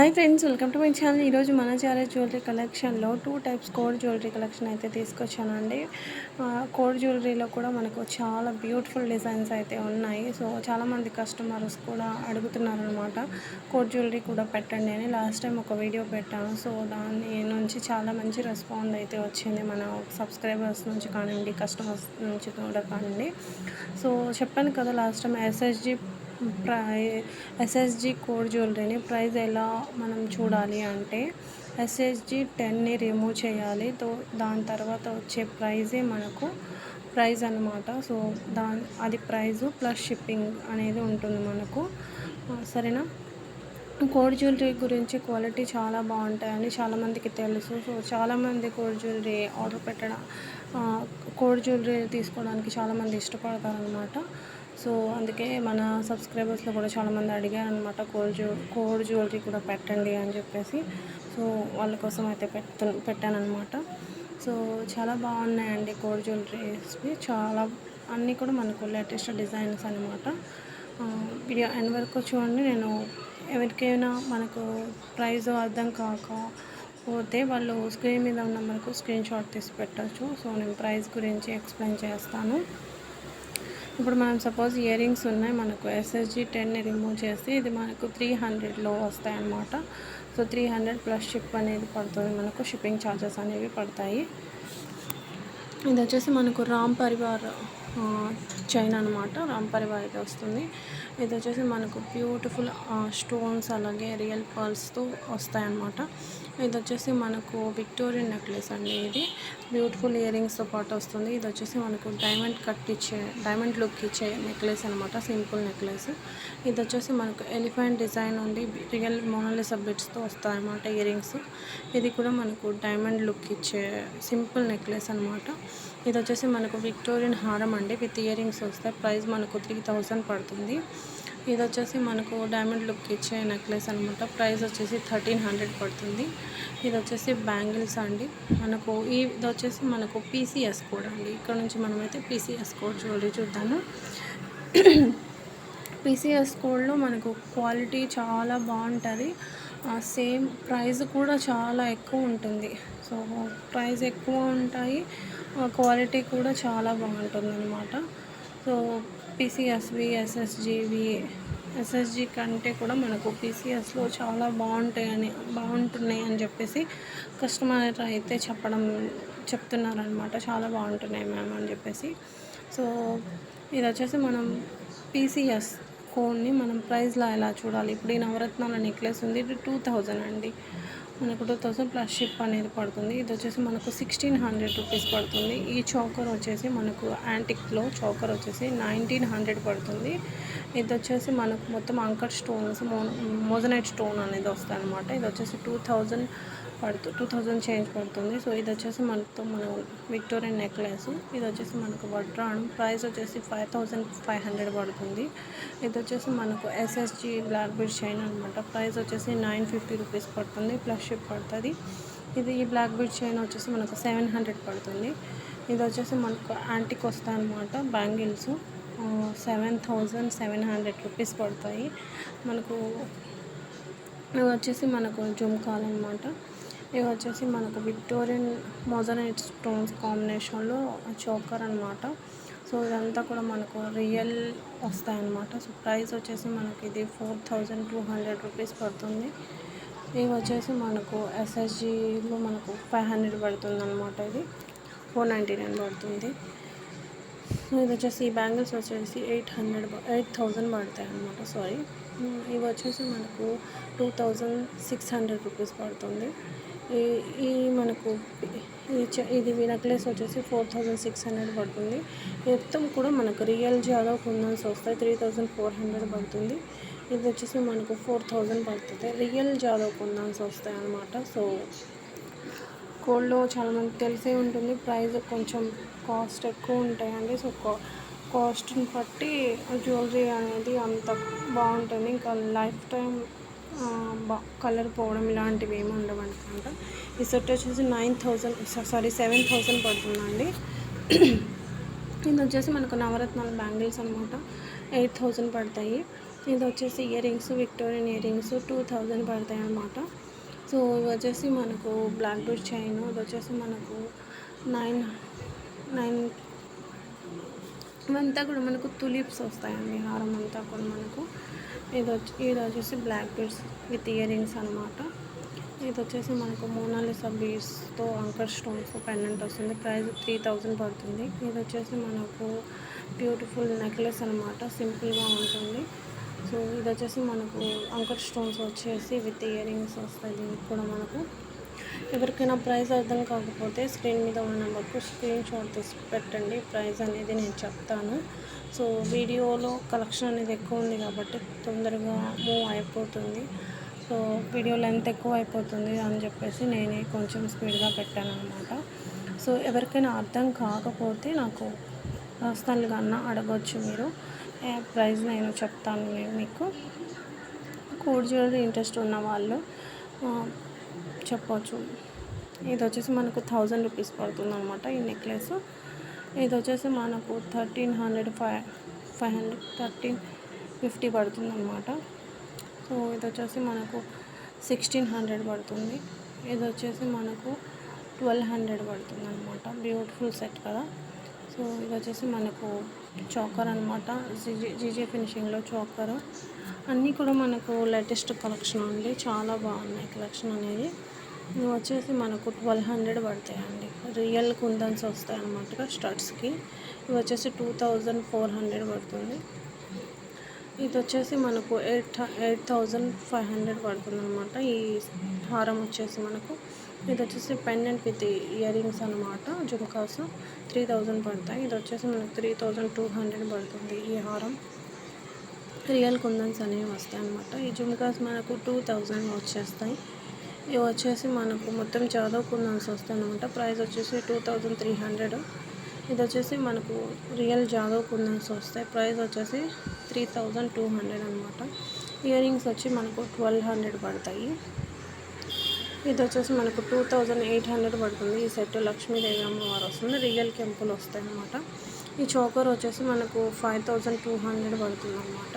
Hi friends welcome to my channel ఈరోజు మన చారే జ్యువెలరీ కలెక్షన్లో two types COD jewellery collection అయితే తీసుకొచ్చానండి కోడ్ జ్యువెలరీలో కూడా మనకు చాలా బ్యూటిఫుల్ డిజైన్స్ అయితే ఉన్నాయి. సో చాలామంది కస్టమర్స్ కూడా అడుగుతున్నారనమాట కోడ్ జ్యువెలరీ కూడా పెట్టండి అని. లాస్ట్ టైం ఒక వీడియో పెట్టాను. సో దాని నుంచి చాలా మంచి రెస్పాండ్ అయితే వచ్చింది మన సబ్స్క్రైబర్స్ నుంచి కానివ్వండి కస్టమర్స్ నుంచి కూడా కానివ్వండి. సో చెప్పాను కదా లాస్ట్ టైం ఎస్ఎస్జి ప్రై ఎస్ఎస్జి కోడ్ జ్యువెలరీని ప్రైస్ ఎలా మనం చూడాలి అంటే ఎస్ఎస్జి టెన్ని రిమూవ్ చేయాలి. తో దాని తర్వాత వచ్చే ప్రైజే మనకు ప్రైజ్ అన్నమాట. సో దాని అది ప్రైజు ప్లస్ షిప్పింగ్ అనేది ఉంటుంది మనకు. సరేనా? కోడ్ జ్యువెలరీ గురించి క్వాలిటీ చాలా బాగుంటాయని చాలామందికి తెలుసు. సో చాలామంది కోడ్ జ్యువెలరీ ఆర్డర్ పెట్టడం కోడ్ జ్యువెలరీ తీసుకోవడానికి చాలామంది ఇష్టపడతారనమాట సో అందుకే మన సబ్స్క్రైబర్స్లో కూడా చాలామంది అడిగారనమాట కోల్డ్ జ్యూ కోల్డ్ జ్యువెలరీ కూడా పెట్టండి అని చెప్పేసి. సో వాళ్ళ కోసం అయితే పెట్ట పెట్టానమాట సో చాలా బాగున్నాయండి కోల్డ్ జ్యువెలరీస్వి. చాలా అన్నీ కూడా మనకు లేటెస్ట్ డిజైన్స్ అనమాట వీడియో ఎండ్ వరకు చూడండి. నేను ఎవరికైనా మనకు ప్రైస్ అర్థం కాకపోతే వాళ్ళు స్క్రీన్ మీద ఉన్న మనకు స్క్రీన్ షాట్ తీసి పెట్టచ్చు. సో నేను ప్రైస్ గురించి ఎక్స్ప్లెయిన్ చేస్తాను. ఇప్పుడు మనం సపోజ్ ఇయర్ రింగ్స్ ఉన్నాయి మనకు ఎస్ఎస్జి టెన్ని రిమూవ్ చేసి ఇది మనకు త్రీ హండ్రెడ్లో వస్తాయి అన్నమాట so three hundred plus ship అనేది పడుతుంది మనకు షిప్పింగ్ ఛార్జెస్ అనేవి పడతాయి. ఇది వచ్చేసి మనకు రామ్ పరివార్ చైన్ అనమాట రామ్ పరివార్ అయితే వస్తుంది. ఇది వచ్చేసి మనకు బ్యూటిఫుల్ స్టోన్స్ అలాగే రియల్ పర్ల్స్తో వస్తాయన్నమాట. ఇది వచ్చేసి మనకు విక్టోరియన్ నెక్లెస్ అండి ఇది. బ్యూటిఫుల్ ఇయర్ రింగ్స్తో పాటు వస్తుంది. ఇది వచ్చేసి మనకు డైమండ్ కట్ ఇచ్చే డైమండ్ లుక్ ఇచ్చే నెక్లెస్ అనమాట సింపుల్ నెక్లెస్ ఇది వచ్చేసి మనకు ఎలిఫెంట్ డిజైన్ ఉంది. రియల్ మోనలిస బిట్స్తో వస్తాయన్నమాట ఇయర్ రింగ్స్ ఇది కూడా మనకు డైమండ్ లుక్ ఇచ్చే సింపుల్ నెక్లెస్ అనమాట ఇది వచ్చేసి మనకు విక్టోరియన్ హారం అండి. విత్ ఇయర్ రింగ్స్ వస్తాయి ప్రైస్ మనకు త్రీ థౌజండ్ పడుతుంది. ఇది వచ్చేసి మనకు డైమండ్ లుక్ ఇచ్చే నెక్లెస్ అనమాట ప్రైస్ వచ్చేసి థర్టీన్ హండ్రెడ్ పడుతుంది. ఇది వచ్చేసి బ్యాంగిల్స్ అండి. మనకు ఈ ఇది వచ్చేసి మనకు పీసీఎస్ కోడ్ అండి. ఇక్కడ నుంచి మనమైతే పీసీఎస్ కోడ్ జ్యువెలరీ చూద్దాము. పీసీఎస్ కోడ్లో మనకు క్వాలిటీ చాలా బాగుంటుంది. సేమ్ ప్రైస్ కూడా చాలా ఎక్కువ ఉంటుంది. సో ప్రైస్ ఎక్కువ ఉంటాయి. క్వాలిటీ కూడా చాలా బాగుంటుంది అనమాట సో పీసీఎస్వి ఎస్ఎస్జివి ఎస్ఎస్జి కంటే కూడా మనకు పీసీఎస్లో చాలా బాగుంటాయని బాగుంటున్నాయి అని చెప్పేసి కస్టమర్ అయితే చెప్పడం చెప్తున్నారనమాట చాలా బాగుంటున్నాయి మ్యామ్ అని చెప్పేసి. సో ఇది వచ్చేసి మనం పీసీఎస్ కోడ్ని మనం ప్రైస్లో ఎలా చూడాలి? ఇప్పుడు ఈ నవరత్నాల నెక్లెస్ ఉంది. ఇది టూ థౌజండ్ అండి. మనకు టూ థౌసండ్ ప్లస్ షిప్ అనేది పడుతుంది. ఇది వచ్చేసి మనకు సిక్స్టీన్ హండ్రెడ్ రూపీస్ పడుతుంది. ఈ చోకర్ వచ్చేసి మనకు యాంటిక్లో చోకర్ వచ్చేసి నైన్టీన్ హండ్రెడ్ పడుతుంది. ఇది వచ్చేసి మనకు మొత్తం అంకర్ స్టోన్స్ మోజనైట్ స్టోన్ అనేది వస్తాయి అనమాట ఇది వచ్చేసి టూ థౌజండ్ పడుతూ టూ థౌజండ్ చేంజ్ పడుతుంది. సో ఇది వచ్చేసి మనతో మన విక్టోరియన్ నెక్లెస్ ఇది వచ్చేసి మనకు వడ్రాణం. ప్రైస్ వచ్చేసి ఫైవ్ థౌజండ్ ఫైవ్ హండ్రెడ్ పడుతుంది. ఇది వచ్చేసి మనకు ఎస్ఎస్జి బ్లాక్ బీడ్ చైన్ అనమాట ప్రైస్ వచ్చేసి నైన్ ఫిఫ్టీ రూపీస్ పడుతుంది. ప్లస్ షిప్ పడుతుంది. ఇది ఈ బ్లాక్ బీడ్ చైన్ వచ్చేసి మనకు సెవెన్ హండ్రెడ్ పడుతుంది. ఇది వచ్చేసి మనకు యాంటిక్ వస్తాయి అనమాట bangles seven thousand seven hundred rupees పడతాయి. మనకు వచ్చేసి మనకు జుమ్కాలు అనమాట ఇవి వచ్చేసి మనకు విక్టోరియన్ మొజనైట్ స్టోన్స్ కాంబినేషన్లో చోకర్ అనమాట సో ఇదంతా కూడా మనకు రియల్ వస్తాయన్నమాట. సో ప్రైస్ వచ్చేసి మనకి ఇది four thousand two hundred rupees పడుతుంది. ఇవి వచ్చేసి మనకు ఎస్ఎస్జిలో మనకు ఫైవ్ హండ్రెడ్ పడుతుంది అనమాట ఇది. ఫోర్ నైంటీ నైన్ పడుతుంది. ఇది వచ్చేసి ఈ బ్యాంగిల్స్ వచ్చేసి ఎయిట్ హండ్రెడ్ ఎయిట్ థౌజండ్ పడతాయి అనమాట సారీ ఇవి వచ్చేసి మనకు two thousand six hundred rupees పడుతుంది. ఈ ఈ మనకు ఈ ఇది నెక్లెస్ వచ్చేసి ఫోర్ థౌజండ్ సిక్స్ హండ్రెడ్ పడుతుంది. మొత్తం కూడా మనకు రియల్ జాదవ్ కుందన్స్ వస్తాయి త్రీ థౌజండ్ ఫోర్ హండ్రెడ్ పడుతుంది. ఇది వచ్చేసి మనకు ఫోర్ థౌజండ్ పడుతుంది. రియల్ జాదవ్ కుందన్స్ వస్తాయి అన్నమాట. సో గోల్డ్లో చాలా మంది తెలిసే ఉంటుంది. ప్రైస్ కొంచెం కాస్ట్ ఎక్కువ ఉంటాయండి. సో కా కాస్ట్ని బట్టి జ్యువెలరీ అనేది అంత బాగుంటుంది. ఇంకా లైఫ్ టైం బా కలర్ పోవడం ఇలాంటివి ఏమి ఉండవు అనుకుంట. ఈ సెట్ వచ్చేసి nine thousand sorry seven thousand పడుతుందండి. ఇది వచ్చేసి మనకు నవరత్నాల బ్యాంగిల్స్ అనమాట ఎయిట్ థౌజండ్ పడతాయి. ఇది వచ్చేసి earrings Victorian earrings two thousand పడతాయి అనమాట సో ఇవి వచ్చేసి మనకు బ్లాక్ బెడ్ చైన్ ఇది వచ్చేసి మనకు నైన్ నైన్ ఇవంతా కూడా మనకు తులిప్స్ వస్తాయండి. హారం అంతా కూడా మనకు. ఇది వచ్చి ఇది వచ్చేసి black beads with earrings అనమాట ఇది వచ్చేసి మనకు మోనాలిసా బీడ్స్తో అంకర్ స్టోన్స్ పెండెంట్ వస్తుంది. ప్రైస్ త్రీ థౌజండ్ పడుతుంది. ఇది వచ్చేసి మనకు బ్యూటిఫుల్ నెక్లెస్ అనమాట సింపుల్గా ఉంటుంది. సో ఇది వచ్చేసి మనకు అంకర్ స్టోన్స్ వచ్చేసి విత్ ఇయర్ రింగ్స్ వస్తాయి. దీనికి కూడా మనకు ఎవరికైనా ప్రైస్ అర్థం కాకపోతే స్క్రీన్ మీద ఉన్న నెంబర్కు స్క్రీన్ షాట్ తీసి పెట్టండి. ప్రైస్ అనేది నేను చెప్తాను. సో వీడియోలో కలెక్షన్ అనేది ఎక్కువ ఉంది కాబట్టి తొందరగా మూవ్ అయిపోతుంది. సో వీడియో లెంత్ ఎక్కువ అయిపోతుంది అని చెప్పేసి నేనే కొంచెం స్పీడ్గా పెట్టాను అనమాట సో ఎవరికైనా అర్థం కాకపోతే నాకు పర్సనల్గా అన్న అడగవచ్చు మీరు. ప్రైస్ నేను చెప్తాను నేను మీకు. కోడ్ జ్యువెలరీ ఇంట్రెస్ట్ ఉన్న వాళ్ళు చెప్పవచ్చు ఇది వచ్చేసి మనకు థౌజండ్ రూపీస్ పడుతుంది అనమాట ఈ నెక్లెస్. ఇది వచ్చేసి మనకు thirteen hundred five five hundred thirteen fifty పడుతుంది అనమాట సో ఇది వచ్చేసి మనకు సిక్స్టీన్ హండ్రెడ్ పడుతుంది. ఇది వచ్చేసి మనకు ట్వెల్వ్ హండ్రెడ్ పడుతుంది అనమాట బ్యూటిఫుల్ సెట్ కదా. సో ఇది వచ్చేసి మనకు చోకర్ అనమాట జీజీ జీజే ఫినిషింగ్లో చోకర్. అన్నీ కూడా మనకు లేటెస్ట్ కలెక్షన్ అండి. చాలా బాగున్నాయి కలెక్షన్ అనేది ఇవి వచ్చేసి మనకు ట్వెల్వ్ హండ్రెడ్ పడతాయండి. రియల్ కుందన్స్ వస్తాయి అన్నమాట స్టడ్స్కి. ఇవి వచ్చేసి టూ థౌజండ్ ఫోర్ హండ్రెడ్ పడుతుంది. ఇది వచ్చేసి మనకు eight eight thousand five hundred పడుతుంది అనమాట ఈ హారం వచ్చేసి మనకు. ఇది వచ్చేసి పెండెంట్ విత్ ఇయర్ రింగ్స్ అనమాట జుమ్కాస్ త్రీ థౌజండ్ పడతాయి. ఇది వచ్చేసి మనకు త్రీ థౌజండ్ టూ హండ్రెడ్ పడుతుంది ఈ హారం. రియల్ కుందన్స్ అనేవి వస్తాయి అనమాట ఈ జుమ్కాస్ మనకు టూ థౌజండ్ వచ్చేస్తాయి. ఇవి వచ్చేసి మనకు మొత్తం జాదవ్ కుందన్స్ వస్తాయి అనమాట ప్రైస్ వచ్చేసి టూ థౌజండ్ త్రీ హండ్రెడ్ ఇది వచ్చేసి మనకు రియల్ జాదవ్ కుందన్స్ వస్తాయి. ప్రైస్ వచ్చేసి త్రీ థౌజండ్ టూ హండ్రెడ్ అనమాట ఇయర్ రింగ్స్ వచ్చి మనకు ట్వెల్వ్ హండ్రెడ్ పడతాయి. ఇది వచ్చేసి మనకు టూ థౌజండ్ ఎయిట్ హండ్రెడ్ పడుతుంది. ఈ సెట్ లక్ష్మీదేవి అమ్మవారు వస్తుంది. రియల్ కెంపుల్ వస్తాయి అనమాట ఈ చోకర్ వచ్చేసి మనకు ఫైవ్ థౌజండ్ టూ హండ్రెడ్ పడుతుంది అనమాట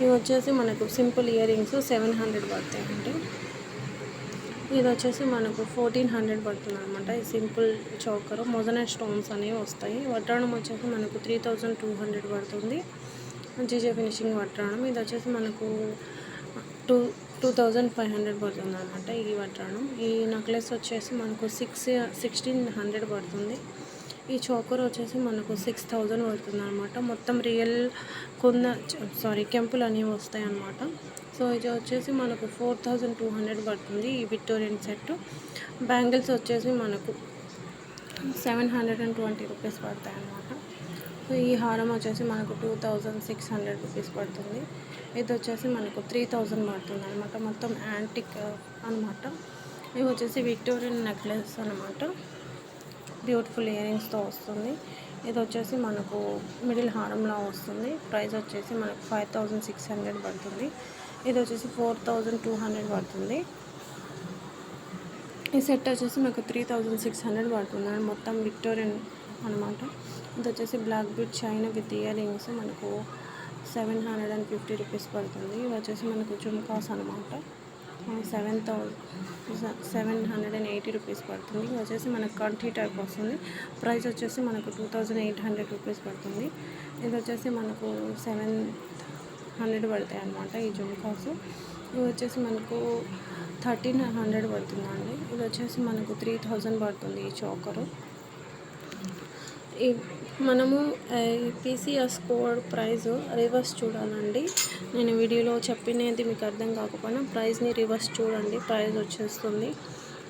ఇవి వచ్చేసి మనకు simple earrings seven hundred పడతాయండి. ఇది వచ్చేసి మనకు ఫోర్టీన్ హండ్రెడ్ పడుతుంది అనమాట ఈ సింపుల్ చోకర్. మొజనైట్ స్టోన్స్ అనేవి వస్తాయి. వడ్రాణం వచ్చేసి మనకు త్రీ థౌజండ్ టూ హండ్రెడ్ పడుతుంది. జీజే ఫినిషింగ్ వడ్రాణం. ఇది వచ్చేసి మనకు two two thousand five hundred పడుతుంది అనమాట ఈ వడ్రాను ఈ నెక్లెస్ వచ్చేసి మనకు సిక్స్ సిక్స్టీన్ హండ్రెడ్ పడుతుంది. ఈ చోకర్ వచ్చేసి మనకు సిక్స్ థౌజండ్ పడుతుంది అనమాట మొత్తం రియల్ కొన్న సారీ కెంపులు అనేవి వస్తాయి అనమాట సో ఇది వచ్చేసి మనకు ఫోర్ థౌజండ్ టూ హండ్రెడ్ పడుతుంది ఈ విక్టోరియన్ సెట్ బ్యాంగిల్స్ వచ్చేసి మనకు seven hundred and twenty rupees పడతాయి అన్నమాట సో ఈ హారం వచ్చేసి మనకు two thousand six hundred rupees పడుతుంది. ఇది వచ్చేసి మనకు త్రీ థౌజండ్ పడుతుంది అనమాట మొత్తం యాంటిక్ అనమాట ఇవి వచ్చేసి విక్టోరియన్ నెక్లెస్ అనమాట బ్యూటిఫుల్ ఇయరింగ్స్తో వస్తుంది. ఇది వచ్చేసి మనకు మిడిల్ హారంలా వస్తుంది. ప్రైస్ వచ్చేసి మనకు ఫైవ్ థౌజండ్ సిక్స్ హండ్రెడ్ పడుతుంది. ఇది వచ్చేసి ఫోర్ థౌజండ్ టూ హండ్రెడ్ పడుతుంది. ఈ సెట్ వచ్చేసి మనకు త్రీ థౌజండ్ సిక్స్ హండ్రెడ్ పడుతుంది. మొత్తం విక్టోరియన్ అనమాట ఇది వచ్చేసి black bead chain with earrings మనకు seven hundred and fifty rupees పడుతుంది. ఇవి వచ్చేసి మనకు జుమ్కాస్ అనమాట seven thousand seven hundred and eighty rupees పడుతుంది. ఇది వచ్చేసి మనకు కంట్రీ టైప్ వస్తుంది. ప్రైస్ వచ్చేసి మనకు two thousand eight hundred rupees పడుతుంది. ఇది వచ్చేసి మనకు సెవెన్ హండ్రెడ్ పడతాయి అనమాట ఈ జుమ్కాస్ ఇవి వచ్చేసి మనకు థర్టీన్ హండ్రెడ్ పడుతుందండి. ఇది వచ్చేసి మనకు త్రీ థౌజండ్ పడుతుంది ఈ చోకరు. ఈ మనము పీసీఎస్ కోడ్ ప్రైజ్ రివర్స్ చూడాలండి. నేను వీడియోలో చెప్పినది మీకు అర్థం కాకపోయినా ప్రైస్ని రివర్స్ చూడండి. ప్రైజ్ వచ్చేస్తుంది.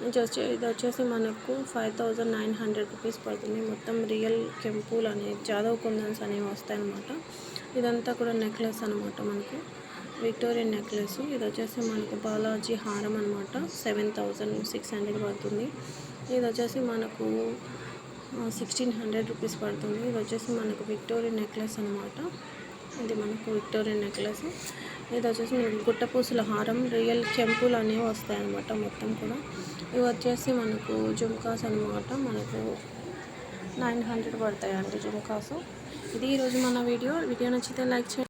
వచ్చే ఇది వచ్చేసి మనకు five thousand nine hundred rupees పడుతుంది. మొత్తం రియల్ కెంపుల్ అనేవి జాదవ్ కుందన్స్ అనేవి వస్తాయి అన్నమాట ఇదంతా కూడా నెక్లెస్ అనమాట మనకు. విక్టోరియన్ నెక్లెస్ ఇది వచ్చేసి మనకు బాలాజీ హారం అనమాట సెవెన్ థౌజండ్ సిక్స్ హండ్రెడ్ పడుతుంది. ఇది వచ్చేసి మనకు సిక్స్టీన్ హండ్రెడ్ రూపీస్ పడుతుంది. ఇది వచ్చేసి మనకు విక్టోరియా నెక్లెస్ అనమాట ఇది మనకు విక్టోరియా నెక్లెస్ ఇది వచ్చేసి మనకు గుట్టపూసుల హారం రియల్ కెంపులు అనేవి వస్తాయి అనమాట మొత్తం కూడా. ఇవి వచ్చేసి మనకు జుమ్కాస్ అనమాట మనకు నైన్ హండ్రెడ్ పడతాయి అండి జుమ్కాస్. ఇది ఈరోజు మన వీడియో. వీడియో నచ్చితే లైక్ చేయండి.